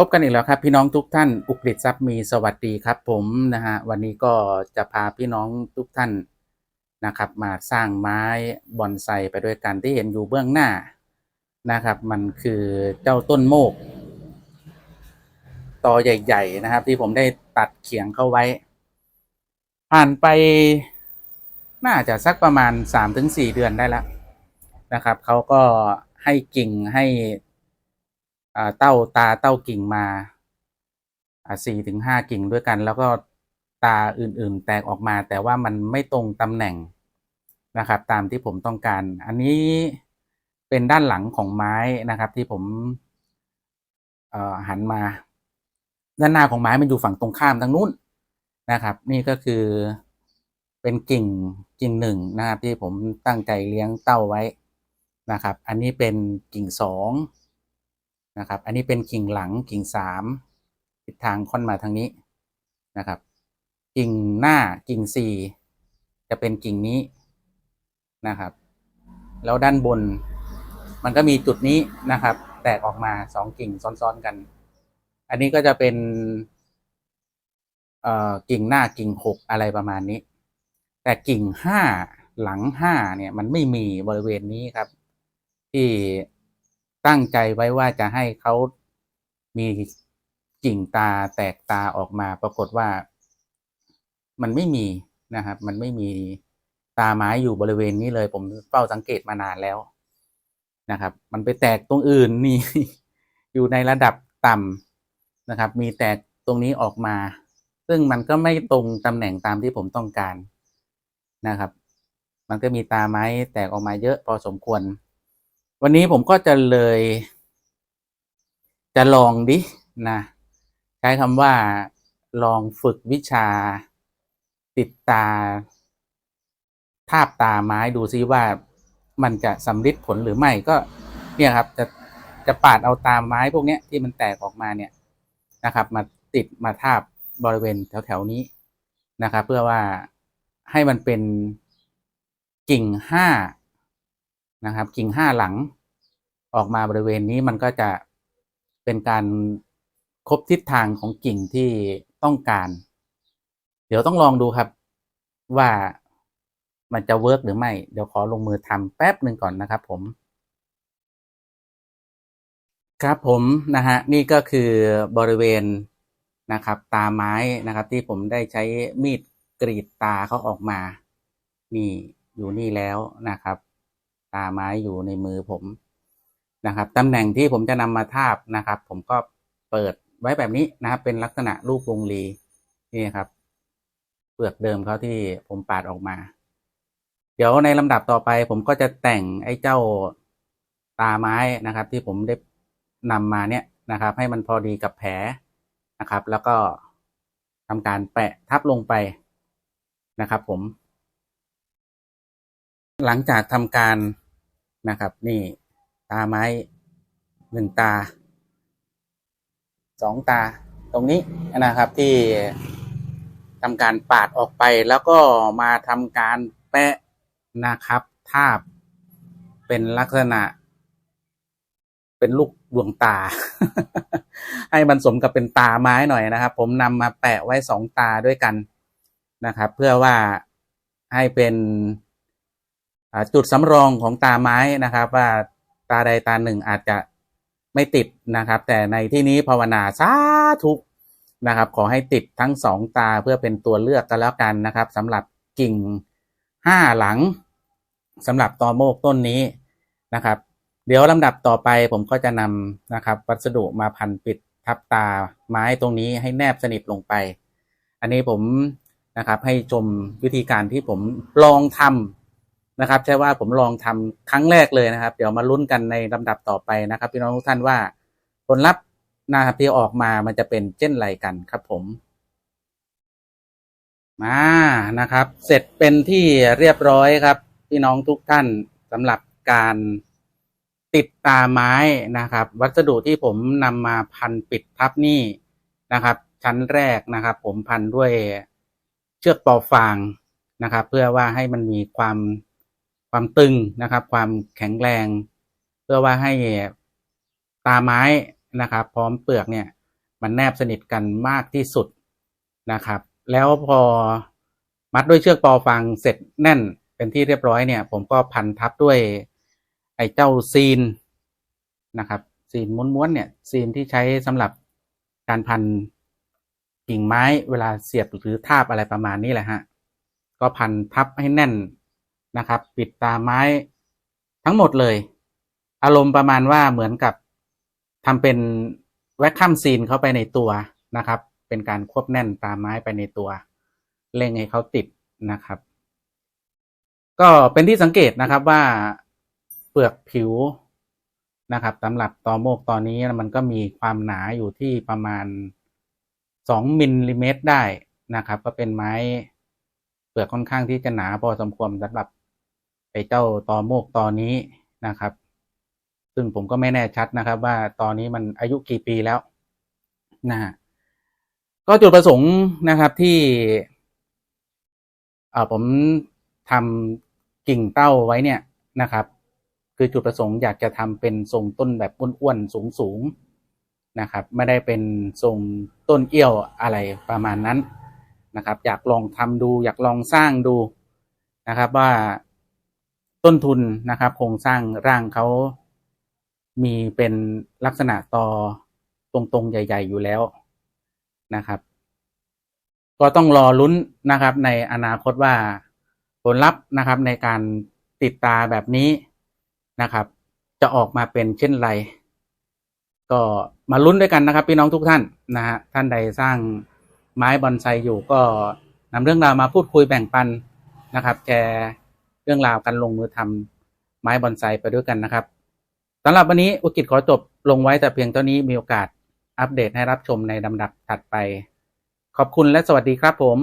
พบกันอีกแล้วครับพี่น้องทุกท่านอุกฤษทรัพย์มีสวัสดีครับ ผมนะฮะวันนี้ก็จะพาพี่น้องทุกท่านนะครับ มาสร้างไม้บอนไซไปด้วยกันที่เห็นอยู่เบื้องหน้านะครับ มันคือเจ้าต้นโมกตอใหญ่ ๆ นะครับ ที่ผมได้ตัดเขียงเข้าไว้ ผ่านไปน่าจะสักประมาณสามถึงสี่เดือนได้แล้วนะครับเขาก็ให้กิ่งให้ เต้าตาเต้ากิ่งมาสี่ถึงห้ากิ่งด้วยกัน แล้วก็ตาอื่นๆแตกออกมา แต่ว่ามันไม่ตรงตำแหน่งนะครับ ตามที่ผมต้องการ อันนี้เป็นด้านหลังของไม้นะครับ ที่ผมหันมา ด้านหน้าของไม้มันอยู่ฝั่งตรงข้ามทางนู้นนะครับ นี่ก็คือเป็นกิ่งกิ่งหนึ่งนะครับ ที่ผมตั้งใจเลี้ยงเต้าไว้นะครับ อันนี้เป็นกิ่งสอง นะครับ อันนี้เป็นกิ่งหลังกิ่งสามทิศทางค่อนมาทางนี้นะครับ กิ่งหน้ากิ่งสี่จะเป็นกิ่งนี้นะครับ แล้วด้านบนมันก็มีจุดนี้นะครับ แตกออกมาสองกิ่งซ้อนๆกัน อันนี้ก็จะเป็นเอ่อกิ่งหน้ากิ่งหกอะไรประมาณนี้ แต่กิ่งห้าหลังห้าเนี่ยมันไม่มีบริเวณนี้ครับ ที่ ตั้งใจไว้ว่าจะให้เขามีกิ่งตาแตกตาออกมา ปรากฏว่ามันไม่มีนะครับ มันไม่มีตาไม้อยู่บริเวณนี้เลย ผมเฝ้าสังเกตมานานแล้วนะครับ มันไปแตกตรงอื่นนี่อยู่ในระดับต่ำนะครับ มีแตกตรงนี้ออกมา ซึ่งมันก็ไม่ตรงตำแหน่งตามที่ผมต้องการนะครับ มันก็มีตาไม้แตกออกมาเยอะพอสมควร วันนี้ผมก็จะเลย จะลองดินะใช้คำว่า ลองฝึกวิชา ติดตา ทาบตาไม้ดูซิว่ามันจะสำลิดผลหรือไม่ก็เนี่ยครับ จะจะปาดเอาตาไม้พวกนี้ที่มันแตกออกมาเนี่ยนะครับ มาติดมาทาบบริเวณแถวๆนี้นะครับ เพื่อว่าให้มันเป็นกิ่งห้า นะครับ กิ่งห้าหลังออกมาบริเวณนี้มันก็จะเป็นการครบทิศทางของกิ่งที่ต้องการ เดี๋ยวต้องลองดูครับว่ามันจะเวิร์กหรือไม่ เดี๋ยวขอลงมือทำแป๊บหนึ่งก่อนนะครับผม ครับผมนะฮะนี่ก็คือบริเวณนะครับ ตาไม้นะครับที่ผมได้ใช้มีดกรีดตาเขาออกมา นี่อยู่นี่แล้วนะครับาไม้อยู่ในมือผมนะครับตำแหน่งที่ผมจะนำมาทาบนะครับ ผมก็เปิดไว้แบบนี้นะครับ เป็นลักษณะรูปวงรีนี่ครับเปลือกเดิมเขาที่ผมปาดออกมา เดี๋ยวในลำดับต่อไป ผมก็จะแต่งไอ้เจ้าตาไม้นะครับ ที่ผมได้นำมาเนี่ยนะครับ ให้มันพอดีกับแผลนะครับ แล้วก็ทำการแปะทับลงไปนะครับ ผม หลังจากทำการ นะครับ นี่ตาไม้หนึ่งตาสองตาตรงนี้นะครับที่ทำการปาดออกไปแล้วก็มาทำการแปะนะครับ ทาบเป็นลักษณะ เป็นลูกดวงตา ให้มันสมกับเป็นตาไม้หน่อยนะครับ ผมนำมาแปะไว้สองตาด้วยกันนะครับ เพื่อว่าให้เป็น จุดสำรองของตาไม้นะครับ ว่าตาใดตาหนึ่งอาจจะไม่ติดนะครับ แต่ในที่นี้ภาวนาสาธุนะครับ ขอให้ติดทั้งสองตาเพื่อเป็นตัวเลือกกันแล้วกันนะครับสำหรับกิ่งห้าหลังสำหรับตอโมกต้นนี้นะครับ เดี๋ยวลำดับต่อไปผมก็จะนำนะครับวัสดุมาพันปิดทับตาไม้ตรงนี้ให้แนบสนิทลงไป อันนี้ผมนะครับให้ชมวิธีการที่ผมลองทำ นะครับใช่ว่าผมลองทำครั้งแรกเลยนะครับ เดี๋ยวมาลุ้นกันในลำดับต่อไปนะครับ พี่น้องทุกท่านว่าผลลัพธ์นะครับที่ออกมามันจะเป็นเช่นไรกันครับผมมานะครับ เสร็จเป็นที่เรียบร้อยครับ พี่น้องทุกท่านสำหรับการติดตาไม้นะครับ วัสดุที่ผมนำมาพันปิดทับนี่นะครับ ชั้นแรกนะครับ ผมพันด้วยเชือกปอฟางนะครับ เพื่อว่าให้มันมีความ ความตึงนะครับ ความแข็งแรง เพื่อว่าให้ตาไม้นะครับ พร้อมเปลือกเนี่ยมันแนบสนิทกันมากที่สุดนะครับ แล้วพอมัดด้วยเชือกปอฟางเสร็จแน่นเป็นที่เรียบร้อยเนี่ย ผมก็พันทับด้วยไอ้เจ้าซีนนะครับ ซีนม้วนๆเนี่ยซีนที่ใช้สำหรับการพันกิ่งไม้เวลาเสียบหรือทาบอะไรประมาณนี้แหละฮะก็พันทับให้แน่น นะครับ ปิดตาไม้ทั้งหมดเลย อารมณ์ประมาณว่าเหมือนกับทำเป็นแวคคัมซีนเข้าไปในตัวนะครับ เป็นการควบแน่นตาไม้ไปในตัวเร่งให้เขาติดนะครับ ก็เป็นที่สังเกตนะครับว่าเปลือกผิวนะครับสำหรับตอโมกตอนนี้มันก็มีความหนาอยู่ที่ประมาณสองมิลลิเมตรได้นะครับ ก็เป็นไม้เปลือกค่อนข้างที่จะหนาพอสมควรสำหรับ อ้เจ้าตอโมกตอนนี้นะครับ ซึ่งผมก็ไม่แน่ชัดนะครับ ว่าตอนนี้มันอายุกี่ปีแล้วนะฮะก็จุดประสงค์นะครับที่เอ่อผมทำกิ่งเต้าไว้เนี่ยนะครับ คือจุดประสงค์อยากจะทำเป็นทรงต้นแบบอ้วนๆสูงๆนะครับ ไม่ได้เป็นทรงต้นเอี้ยวอะไรประมาณนั้นนะครับ อยากลองทำดู อยากลองสร้างดูนะครับว่า ต้นทุนนะครับ โครงสร้างร่างเขามีเป็นลักษณะต่อตรงๆ ใหญ่ ๆ อยู่แล้วนะครับ ก็ต้องรอลุ้นนะครับ ในอนาคตว่าผลลัพธ์นะครับในการติดตาแบบนี้นะครับ จะออกมาเป็นเช่นไร ก็มาลุ้นด้วยกันนะครับ พี่น้องทุกท่านนะฮะท่านใดสร้างไม้บอนไซอยู่ก็นำเรื่องราวมาพูดคุยแบ่งปันนะครับแชร์ เรื่องราวการลงมือทำไม้บอนไซไปด้วยกันนะครับสำหรับวันนี้อุกิจขอจบลงไว้แต่เพียงเท่านี้มีโอกาสอัปเดตให้รับชมในลำดับถัดไป ขอบคุณและสวัสดีครับผม